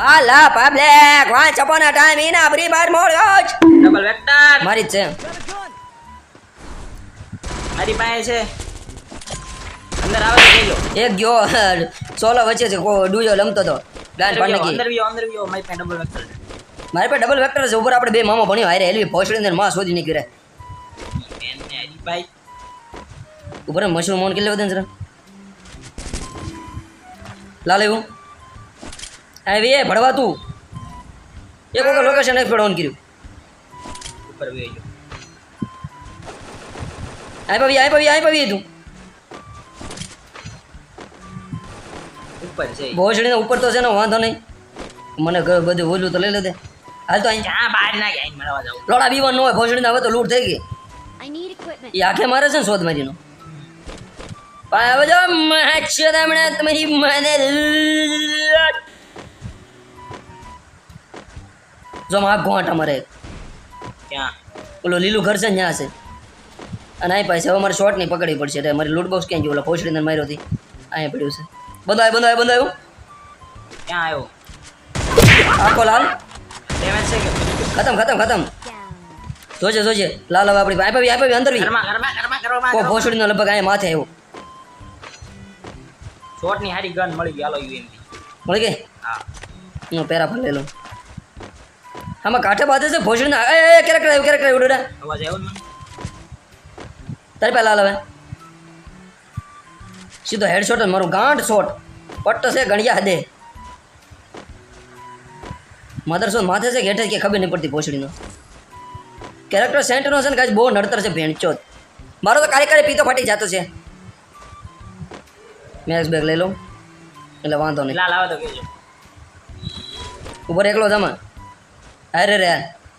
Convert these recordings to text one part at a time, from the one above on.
Hala, public Once upon a time in a free fire mode coach! Double vector મારી જ છે. મારી પાસે છે. અંદર આવે તો લો. એક ગયો. સોલો વચ્ચે છે કો ડૂજો લમતો તો. ડાન પણ ગયો, અંદર ગયો અંદર ગયો. મારી પાસે ડબલ વેક્ટર છે. મારી પાસે ડબલ વેક્ટર છે ઉપર આપણે બે મામા ભણ્યો હારે હેલવી ભોસડી અંદરમાં શોધી નીકળે. હરીભાઈ ઉપર મશરૂમ મોન કેટલે વધે જરા. લાલ એવું આવી એ ભણવા તું. એક વખત લોકેશન એક ફેડ ઓન કર્યું ઉપર આવી ગયો આઈ પવી આઈ પવી આઈ પવી તું. ઉપર છે. ભોસડીને ઉપર તો છે ને વાંધો નહીં. મને ઘર બધું ઓલું તો લઈ લેતે હાલ તો અહીં. જ્યાં બહાર ના ગયા મળવા જાવ લોડા બીવા ન હોય ભોસડીને હવે તો લૂટ થઈ ગઈ. એ આખે મારે છે ને શોધ મારીનો પણ હવે જો મહાચ્ય તમને તમારી મદદ જો આ ગોંટ અમારે. ક્યાં? ઓલો લીલું ઘર છે ને ત્યાં છે. અને અહીં પાસે હવે મારે શોર્ટ નહીં પકડવી પડશે. એટલે મારી લૂટ બોક્સ ક્યાં ગયું ઓલા ભોસડીને માર્યો હતી અહીંયા પડ્યું છે. બંધાય બંધાય આવ્યો ક્યાં આવ્યો આખો લાલ. ડેમેજ છે કે? ખતમ ખતમ ખતમ. જોજે જોજે. લાલ હવે આપણી આઈ પવી અંદર વી ઘરમાં ઘરમાં ઘરમાં ઘરમાં કો ભોસડીનો લગભગ અહીંયા માથે આવ્યો. શોર્ટની હારી ગન મળી ગઈ. હાલો યુએમપી મળી ગઈ? હા. હું પેરા પર લઈ લઉં. આમાં કાંઠે બાજુ છે ભોજન એ એ કેરેક્ટર આવ્યું કેરેક્ટર આવ્યું ડોડા. અવાજ આવ્યો મને તારી પહેલા હાલ હવે. સીધો હેડશોટ મારું ગાંઠ શોટ પટ્ટ છે ગણ્યા હદે મધરસો માથે છે ઘેઠે કે ખબર નહીં પડતી ભોસડીનો? કેરેક્ટર સેન્ટનો છે ને કાંઈ બહુ નડતર છે ભેણચોદ મારો તો કારે કારે પીતો ફાટી જતો છે. મેક્સ બેગ લઈ લઉં. એટલે વાંધો નહીં. લાલ આવે તો કહેજો. ઉપર એકલો જમા અરે રે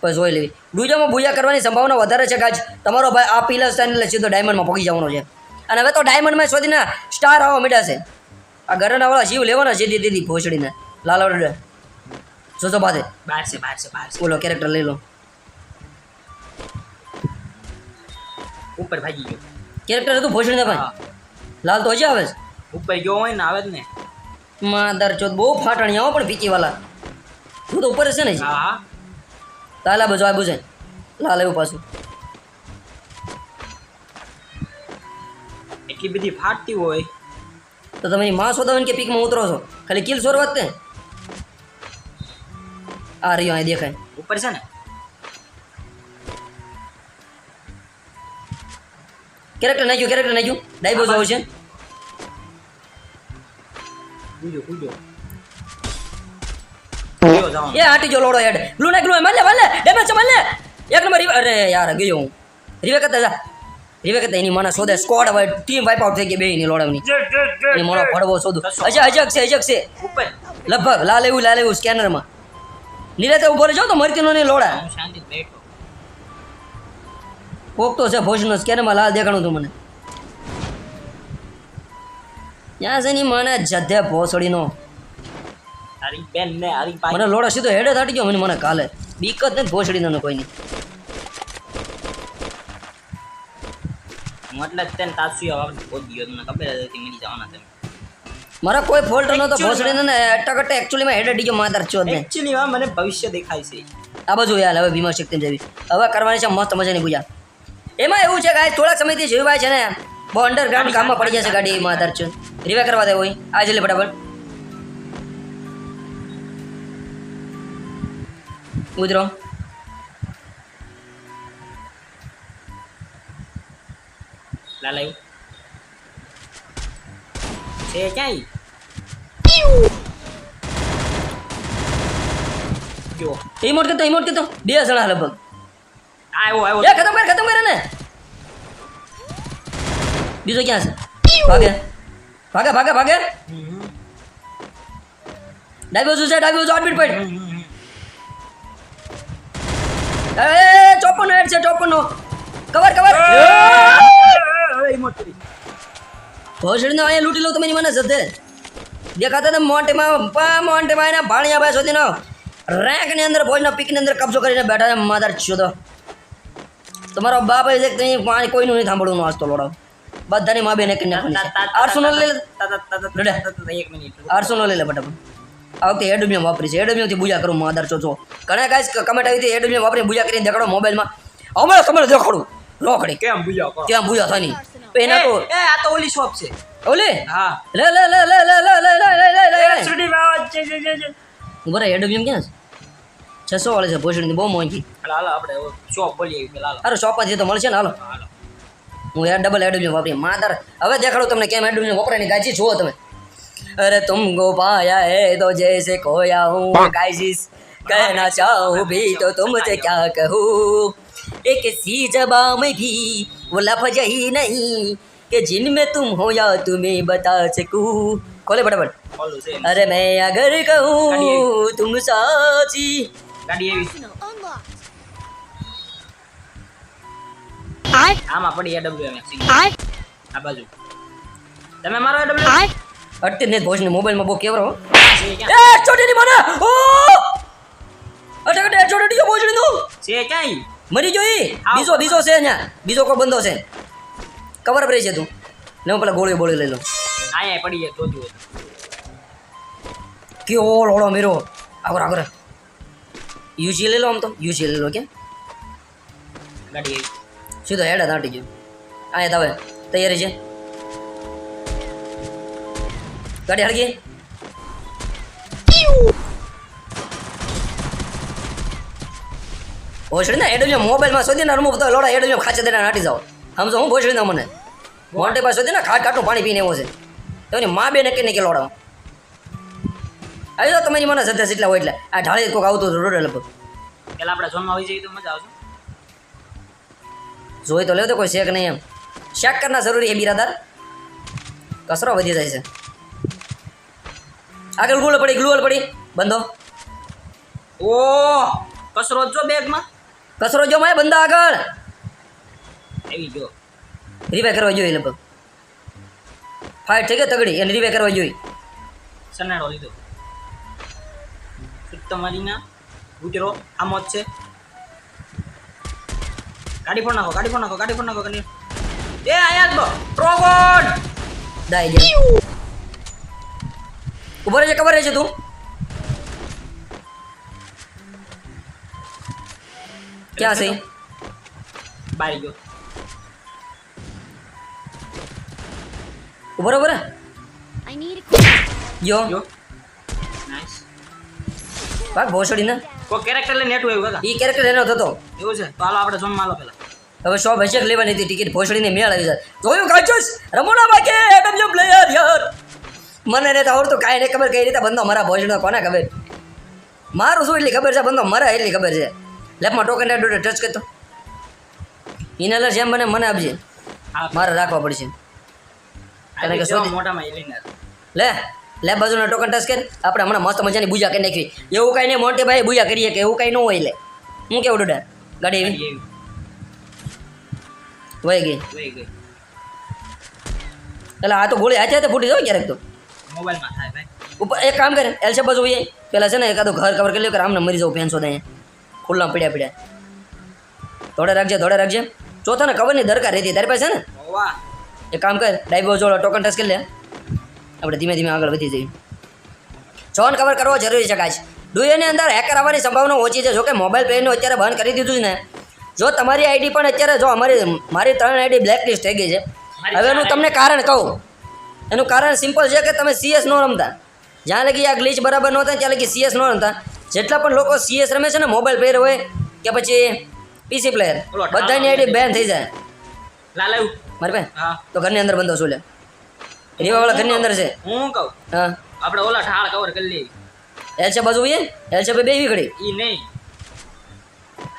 કોઈ જોઈ લેવી. ડુજામાં ભૂજા કરવાની સંભાવના વધારે છે કાજ. તમારો ભાઈ આ પીલર સ્ટાઈન એટલે સીધો ડાયમંડમાં પગી જવાનો છે. અને હવે તો ડાયમંડમાં શોધીને સ્ટાર આવવા મીડાશે છે. આ ઘરનાવાળા જીવ લેવાના છે દીદી દીદી ભોસડીને. લાલાવડે જોજો બાદે બહાર છે બહાર છે બહાર છે. બોલો કેરેક્ટર લઈ લો. ઉપર ભાગી ગયો. કેરેક્ટર હતું ભોસડીને ભાઈ. લાલ તો હજી આવે છે. ઉપર ગયો હોય ને આવે જ ને. માદર ચોથ બહુ ફાટણી આવો પણ પીકીવાલા તું તો ઉપર છે ને હા. લાલા બાજુ આ છે લાલ એવું પાછું એટલી બધી ફાટતી હોય તો તમારી માં શોધાવીને કે પીકમાં ઉતરો છો ખાલી કિલ શરૂઆત તે આ રહ્યો અહીં દેખાય ઉપર છે ને કેરેક્ટર નાખ્યું કેરેક્ટર નાખ્યું ડાયબો જોવું છે કૂદો કૂદો ગયો જવાનું એ આટી જો લોડો હેડ. ગ્લુ નાખ ગ્લુ માર લે માર લે ડેમેજ છે માર લે. એક નંબર અરે યાર ગયો હું. રિવે કરતા જા. રિવે કરતા એની મને શોધે સ્કોડ હવે ટીમ વાઇપ આઉટ થઈ ગઈ બે એની લોડવની એની મોનો પડવો શોધું. અજય અજક છે અજક છે. ઉપર. લગભગ લાલ એવું લાલ એવું સ્કેનરમાં. નીલે તો ઊભો રહેજો તો મરતી નો નહીં લોડા. શાંતિ બેઠો. કોક તો છે ભોજનો સ્કેનમાં લાલ દેખાણું તું મને. ત્યાં છે ની મને જધે ભોસડીનો. તારી બેન ને હારી પાઈ મને લોડા સીધો હેડે થાટી ગયો મને મને કાલે. બીક જ નથી ભોસડીનો કોઈની. મતલબ તેને તાસુયો વખત પહોંચી ગયો તમને ખબર હતી મરી જવાના તમે મારા કોઈ ફોલ્ટ નહોતો ભોસડી ને અટકટે એકચ્યુઅલીમાં હેડે ડીજો માતાર ચોદ ને. એક્ચ્યુઅલી માં મને ભવિષ્ય દેખાય છે. આ બાજુ યાર હવે ભીમા શક્તિ જેવી. હવે કરવાની છે મસ્ત મજાની પૂજા. એમાં એવું છે કે આ થોડાક સમયથી જીવભાઈ છે ને બહુ અંડરગ્રાઉન્ડ કામમાં પડી જશે ગાડી માતાર ચોદ. રીવે કરવા દે હોય આ લે ફટાફટ. ઉતરો લાલ આવ્યું છે ક્યાંય જો ઇમોટ કરતો ઇમોટ કરતો બે જણા લગભગ આવ્યો આવ્યો એ ખતમ કર ખતમ કર ને બીજો ક્યાં છે ભાગે ભાગે ભાગે ભાગે ડાબી બાજુ છે ડાબી બાજુ આડબીટ પડ એ ચોપન હેડ છે ચોપન કવર કવર ભોસડીનો અહીંયા લૂંટી લઉં તમે મને જતે. દેખાતા તમે મોન્ટેમાં પા મોન્ટેમાં એના ભાણિયા ભાઈ સુધીનો. રેન્કની અંદર ભોજના પીકની અંદર કબજો કરીને બેઠા છે માદાર છો તમારો બાપ એ છે કે કંઈ પાણી કોઈનું નહીં સાંભળવું આજ તો લોડાવ બધાની મા બેને કરી છે. આઠસો નો લઈ લે. એક મિનિટ. આઠસો નો લઈ લે ફટાફટ. આ વખતે એડમિયમ વાપરી છે એડમિયમથી પૂજા કરું માદર છો છો ઘણા કાંઈ કમેન્ટ આવી હતી એડમિયમ વાપરીને પૂજા કરીને દેખાડો મોબાઈલમાં હમણાં તમારે દેખાડું રોકડી કેમ પૂજા કેમ ક્યાં પૂજા થાય તો એના તો એ, એ, આ તો ઓલી શોપ છે ઓલે હા લે લે લે લે લે લે લે લે લે લે લે સુધીમાં આવાજ છે, છે, છે. બરાબર એડમિયમ ક્યાં છે છસો વાળે છે ભોસડીની બહુ મોંઘી હાલ હાલો આપણે શોપ બોલીએ હાલ અરે શોપ શોપમાંથી તો મળશે ને હાલો હાલો હું ડબલ એડમિયમ વાપરી માદર હવે દેખાડું તમને કેમ એડમિયમ વપરાયની ગાજી જુઓ તમે અરે તુમ ગો પાયા હે તો જૈસે ખોયા હું ગાઈજીસ कहना चाहूँ भी तो तुमसे क्या कहूँ एक सी जबा में भी वो लफज ही नहीं कि जिनमें तुम हो या तुम्हें बता सकूँ खोले फटाफट ઓલું છે अरे मैं अगर कहूँ तुम साची ગાડી એવી unlocked. આમાં પડી એડબ્લ્યુ એમ I આ બાજુ તમે મારો એડબ્લ્યુ I અટકે ને ભોજને મોબાઈલમાં બહુ કેવરો. એ ચોટીની મને! ઓ અટક અટક ચોટી ગયો ભોજની તું છે કઈ મરી જોઈ બીજો બીજો છે ને બીજો કોઈ બંધો છે. કવર પર છે તું. ને હું પેલા ગોળી બોળી લઈ લઉં. અહીંયા પડી જાય જોતું હોય કેવો લોડો મેરો. આગળ આગળ. યુસી લઈ લો આમ તો. યુસી લઈ લો કે ગાડી સીધો હેડા દાટી ગયો. અહીંયા તવે તૈયારી છે? ગાડી હળગી ભોસડી ને એડો મોબાઈલમાં શોધી ને રમવું તો લોડા એડો ખાચે દેના નાટી જાઓ. સમજો હું ભોસડી ના મને. મોટે પાસે શોધી ને ખાટ ખાટું પાણી પીને એવો છે. એની માં બે નક્કી નક્કી લોડા આવી જાઓ તમારી મને સત્યા જેટલા હોય એટલે. આ ઢાળી કોઈક આવતું હતું રોડે લગભગ. પેલા આપણે ઝોનમાં આવી જઈએ તો મજા આવશે. જોઈ તો લેવો તો કોઈ શેક નહીં એમ. શેક કરના જરૂરી છે બિરાદાર. કસરો વધી જાય છે. આગળ ગ્લુઅલ પડી ગ્લુઅલ પડી. બંધો. ઓ કસરો જો બેગમાં. કસરો જો માય બંધા આગળ. એવી જો રિવે કરવા જોઈએ લગભગ. ફાઇટ થઈ ગઈ તગડી એને રિવે કરવા જોઈએ. સનાડો લીધો. તમારી ના. ગુજરો આમો જ છે. ગાડી પણ નાખો ગાડી પણ નાખો ગાડી પણ નાખો ગાડી એ આયા જ બો. ટ્રોગોન દાઈ દે ઊભો રહેજે ખબર રહેશે તું. ક્યાં છે? બારી ગયો. ઊભો ઊભો. જો જો નાઈસ ભાગ ભોસડી ને. કો કેરેક્ટર લઈને નેટ આવ્યું કાકા? ઈ કેરેક્ટર એનો થતો એવું છે? તો હાલો આપણે ઝોન માલો પેલા હવે શોપ હશે લેવાની હતી? ટિકિટ ભોસડીને મેળ આવી જાય. જોયું કાચુસ? રમોના બાકે એડમ પ્લેયર યાર? મને રહેતા આવડતું કાંઈ નહીં ખબર કઈ રીતે બંધો મારા ભોસડીનો કોને ખબર? મારું શું એટલી ખબર છે? બંધો મરે એટલી ખબર છે. લેપમાં ટોકન ડોડે ટચ કરતો ઇનહેલર જેમ બને મને આપજે. મારે રાખવા પડશે. કારણ કે મોટામાં લે લે બાજુનો ટોકન ટચ કરી. આપણે હમણાં મસ્ત મજાની પૂજા કરી નાખવી એવું કાંઈ નહીં મોટે ભાઈ પૂજા કરીએ કે એવું કાંઈ ન હોય લે. હું કેવું ડોડા? ગાડી એવી વહી ગઈ. વહી ગઈ. એટલે આ તો ગોળી હાથે હાથે ફૂટી જાવ ક્યારેક તો. મોબાઈલમાં થાય ભાઈ. ઉપર એક કામ કરે એલ છે બાજુ એ પેલા છે ને એકાદું ઘર કવર કરી લો કે આમને મરી જાઉં ફેન્સો દે ખુલ્લા પડ્યા પડ્યા. ધોડે રાખજે ધોડે રાખજે. ચોથા ને કવરની દરકાર રહેતી તારી પાસે ને? એક કામ કર ડાઈબો જોડો ટોકન ટચ કરી લે. આપણે ધીમે ધીમે આગળ વધી જઈએ. જોન કવર કરવો જરૂરી છે કાચ ડુએની અંદર હેકર આવવાની સંભાવના ઓછી છે. જોકે મોબાઈલ પેનું અત્યારે બંધ કરી દીધું છે ને. જો તમારી આઈડી પણ અત્યારે જો અમારી મારી ત્રણ આઈડી બ્લેકલિસ્ટ થઈ ગઈ છે. હવે હું તમને કારણ કહું. એનું કારણ સિમ્પલ છે કે તમે સીએસ ન રમતા. જ્યાં લગી આ ગ્લિચ બરાબર ન થાય ત્યાં લગી સીએસ ન રમતા. જેટલા પણ લોકો સીએસ રમે છે ને મોબાઈલ પ્લેયર હોય કે પછી પીસી પ્લેયર બધાની આઈડી બેન થઈ જાય. લાલ મારે તો ઘરની અંદર બંધો શું લે? રીવાવાળા ઘરની અંદર છે. હું કહું? હા. આપણે ઓલા ઠાળ કવર કરી લઈએ. એલ છે બાજુ એ એલ છે બે ઘડી ઈ નહીં.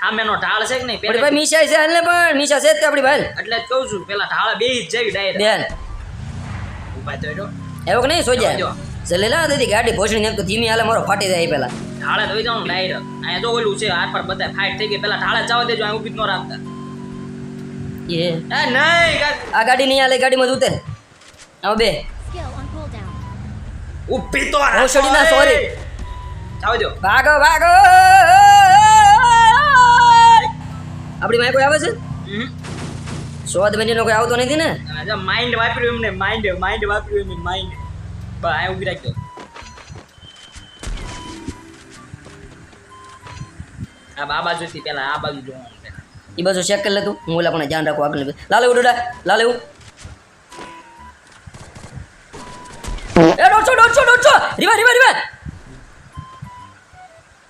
સામેનો ઢાળ છે કે નહીં? ભાઈ મીશા છે એટલે પણ મીશા છે જ તે આપણી ભાઈ. એટલે જ કહું છું પેલા ઢાળ બે જ જવી ડાયરેક્ટ બેન એવો નહીં સોજ્યા જો. જલે લા દીધી ગાડી ભોસડી તો ધીમી હાલે મારો ફાટી જાય પેલા ઢાળે ધોઈ જાઉં લાઈટ અહીંયા તો ઓલું છે આ પર બધા ફાઇટ થઈ ગઈ. પેલા ઢાળે જવા દેજો અહીં ઊભી જ ન રાખતા. એ. એ નહીં આ ગાડી નહીં હાલે ગાડીમાં જ ઉતર. આવો બે. ઊભી તો ભોસડીના sorry. જાવ દો ભાગો ભાગો. આપણી માય કોઈ આવે છે? હમ. સોદ બનીનો કોઈ આવતો નથી ને? માઇન્ડ વાપર્યું એમને માઇન્ડ માઇન્ડ વાપર્યું એમને માઇન્ડ બસ આ ઊભી રાખ્યો આ આ બાજુથી પહેલા આ બાજુ જોવાનું એ બાજુ ચેક કરી લેતું હું ઓલા પણ ધ્યાન રાખું આગળ લાલે ઉડોડા લાલે ઉ એ ડોટસો ડોટસો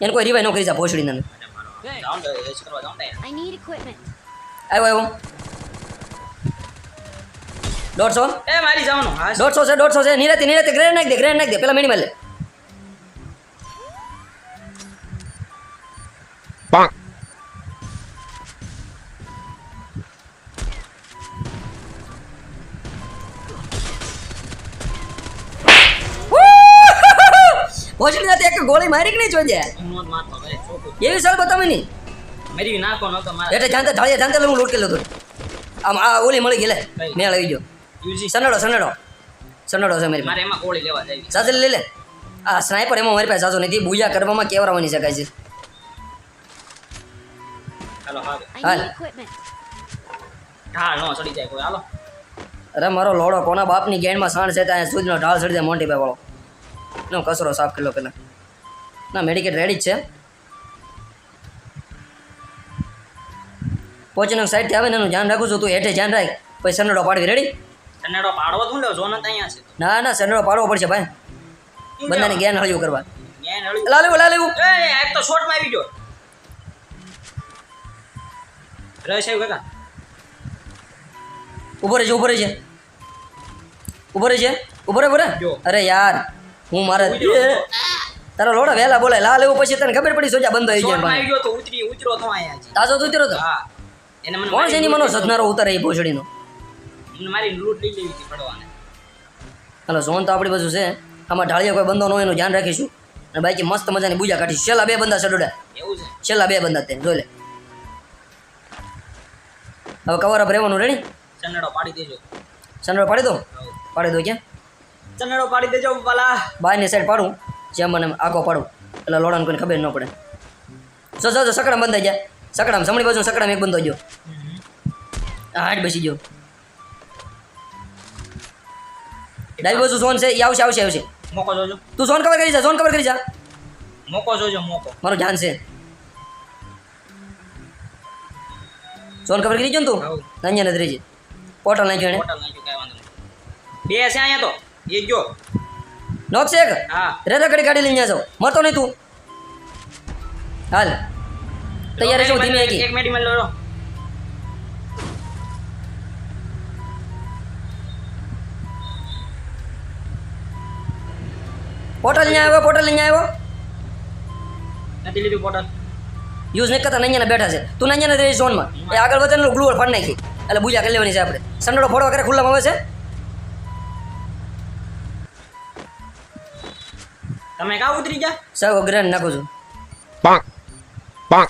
એને કોઈ રિવાય નોકરી કરી જા ભોસડી આવ્યો દોઢસો? એ મારી જવાનું હા દોઢસો છે દોઢસો છે. નિરાતી નિરાતી ગ્રેડ નાખ દે ગ્રેડ નાખ દે. પેલા મિનિમલ લે. ભોસડી એક ગોળી મારી કે નહીં છોકરું એવી સર બતાવી નહીં મેરી નાખો નહોતો મારે એટલે જાણતા ઢાળીએ જાણતા હું લૂટ કે લઉં આમ આ ઓલી મળી ગઈ લે. મેળ આવી ગયો. સનડો સનડો. સનડો છે મારી. મારે એમાં ગોળી લેવા જાય. સાથે લઈ લે. આ સ્નાઈપર એમાં મારી પાસે સાચો નથી બુયા કરવામાં કેવરાવાની શકાય છે. હાલો હાલ. ઢાળ નો સડી જાય કોઈ. હાલો. અરે મારો લોડો કોના બાપની ગેંડમાં સાણ છે ત્યાં સૂજનો ઢાળ સડી જાય મોટી વાળો. નો કચરો સાફ કરી લો પેલા. ના મેડિકેટ રેડી જ છે. પહોંચીને સાઈડથી આવે ને એનું ધ્યાન રાખું છું. તું હેઠે ધ્યાન રાખ. પછી સનડો પાડવી. રેડી સન્નાડો પાડવો તું લેવો જોન અહીંયા છે ના ના સનેડો પાડવો પડશે ભાઈ. બધાને જ્ઞાન હળ્યું કરવા. ન્યાય નળ્યું. લાલેવું લાલેવું એ એક તો શોર્ટમાં આવી ગયો. રસ સાહેબ કાકા? ઊભો રહેજે ઊભો રહેજે. ઊભો રહેજે. ઊભો રે બરે અરે યાર હું મારા. તારા લોડા વેલા બોલે લાલ એવું પછી તને ખબર પડી સોજા બંધ થઈ જાય આવી ગયો તો ઉતરી ઉતરો તો અહીંયા છે તાજો તો ઉતરો તો. હા. એને મને કોણ છે ની મનો સદનારો ઉતરે એ ભોસડીનો મને મારી લૂંટ લઈ લેવી હતી પડવાને હાલો ઝોન તો આપણી બાજુ છે. આમાં ઢાળિયા કોઈ બંધો ન હોય એનું ધ્યાન રાખીશું. અને બાકી મસ્ત મજાની પૂજા કાઢીશું છેલ્લા બે બંદા સડોડા. એવું છે? છેલ્લા બે બંદા તે જોઈ લે. હવે કવર અપ રહેવાનું રેડી ચન્નડો પાડી દેજો. સનડો પાડી દો? પાડી દો ક્યાં? ચન્નડો પાડી દેજો પાલા બાયની સાઈડ પાડું જેમ મને આખો પાડું. એટલે લોડાને કોઈને ખબર ન પડે. જો જો સકડામ બંધાઈ જાય સકડામ જમણી બાજુ સકડામ એક બંધો ગયો. હાટ બેસી ગયો. ડાબી બાજુ સોન છે એ આવશે આવશે આવશે. મોકો જોજો. તું ઝોન કવર કરી જા ઝોન કવર કરી જા. મોકો જોજો મોકો. મારું ધ્યાન છે. ઝોન કવર કરી જો ને તું. અહીંયા નથી રહી પોર્ટલ નાખ્યો એને. બે છે અહીંયા તો. એ ગયો નોક છે હા. રે કડી ગાડી લઈને જાવ મરતો નહીં તું. હાલ. તૈયાર રહેજો ધીમે એક મિનિટ મેડિમલ લો પોર્ટલ અહીંયા આવ્યો પોટલ અહીંયા આવ્યો? નથી લીધું પોટલ યુઝ નહીં કરતા અહીંયા બેઠા છે. તું અહીંયા નથી ઝોનમાં. એ આગળ વધે ને ગ્લુઅર ફાડી નાખી. એટલે બુજા કરી લેવાની છે આપણે. સંડોડો ફોડવા કરે ખુલ્લામાં આવે છે? તમે કા ઉતરી ગયા? સાવ ગ્રેન નાખું છું. Bonk, bonk,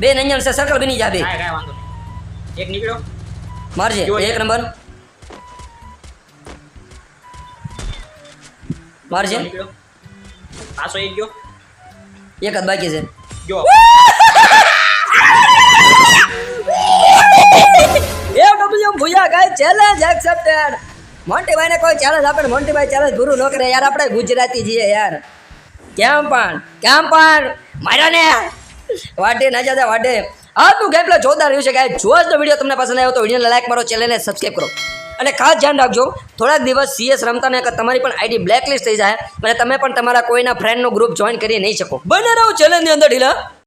બે નંજણ છે સર્કલ બની જા બે. એક નીકળ્યો મારજે એક નંબર. મારજે છે? પાછો એક ગયો. એક જ બાકી છે. ગયો એ ડબલ્યુ ભૂયા ગાય ચેલેન્જ એક્સેપ્ટેડ મોન્ટીભાઈને કોઈ ચેલેન્જ આપણે મોન્ટીભાઈ ચેલેન્જ પૂરું ન કરે યાર આપણે ગુજરાતી છીએ યાર. કેમ પણ? કેમ પણ? માર્યા ને. વાટે ના જતા વાટે આજનું ગેમ પ્લે જોરદાર રહ્યું છે ગાય જો આજનો વીડિયો તમને પસંદ આવ્યો તો વિડીયોને લાઈક મારો ચેનલને સબસ્ક્રાઈબ કરો. અને ખાસ ધ્યાન રાખજો, થોડાક દિવસ સીએસ રમતા ને તમારી પણ આઈડી બ્લેકલિસ્ટ થઈ જાય અને તમે પણ તમારા કોઈના ફ્રેન્ડનું ગ્રુપ જોઈન કરી નહીં શકો. બને રહો ચેલેન્જની અંદર ઢીલા.